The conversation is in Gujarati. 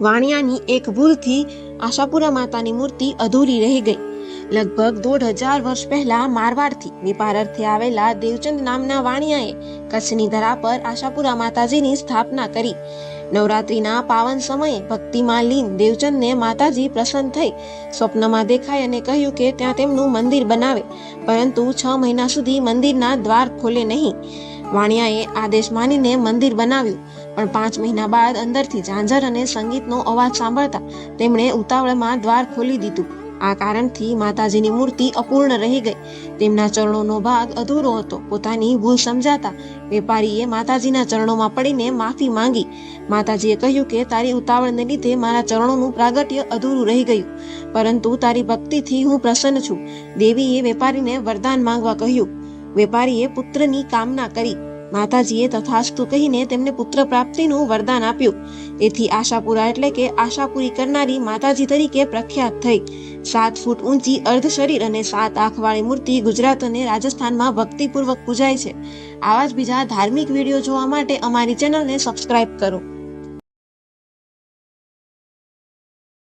વાણિયાની એક ભૂલથી આશાપુરા માતાની મૂર્તિ અધૂરી રહી ગઈ. લગભગ દોઢ હજાર વર્ષ પહેલા મારવાડથી વેપાર આવેલા દેવચંદ નામના વાણિયાએ કચ્છની ધરા પર આશાપુરા માતાજીની સ્થાપના કરી. નવરાત્રિના પાવન સમયે ભક્તિમાં લીન દેવચંદને માતાજી પ્રસન્ન થઈ સ્વપ્નમાં દેખાય અને કહ્યું કે ત્યાં તેમનું મંદિર બનાવે, પરંતુ છ મહિના સુધી મંદિરના દ્વાર ખોલે નહીં. વાણિયાએ આદેશ માનીને મંદિર બનાવ્યું. પણ પાંચ મહિના બાદ અંદરથી ઝાંઝર અને સંગીતનો અવાજ સાંભળતા તેમણે ઉતાવળમાં દ્વાર ખોલી દીધું. આ કારણથી માતાજીની મૂર્તિ અપૂર્ણ રહી ગઈ. તેમના ચરણોનો ભાગ અધૂરો હતો. પોતાની ભૂલ સમજાતા વેપારીએ માતાજીના ચરણોમાં પડીને માફી માંગી. માતાજીએ કહ્યું કે, તારી ઉતાવળને લીધે મારા ચરણોનું પ્રાગટ્ય અધૂરું રહી ગયું. પરંતુ તારી ભક્તિથી હું પ્રસન્ન છું. દેવીએ વેપારીને વરદાન માંગવા કહ્યું. વેપારીએ પુત્રની કામના કરી. માતાજીએ તથાસ્તુ કહીને તેમને પુત્ર પ્રાપ્તિનું વરદાન આપ્યું. તેથી આશાપુરા એટલે કે આશા પૂરી કરનારી માતાજી તરીકે પ્રખ્યાત થઈ. સાત ફૂટ ઊંચી અર્ધ શરીર અને સાત આંખવાળી મૂર્તિ ગુજરાત અને રાજસ્થાનમાં ભક્તિપૂર્વક પૂજાય છે. આવા જ બીજા ધાર્મિક વીડિયો જોવા માટે અમારી ચેનલને સબસ્ક્રાઇબ કરો.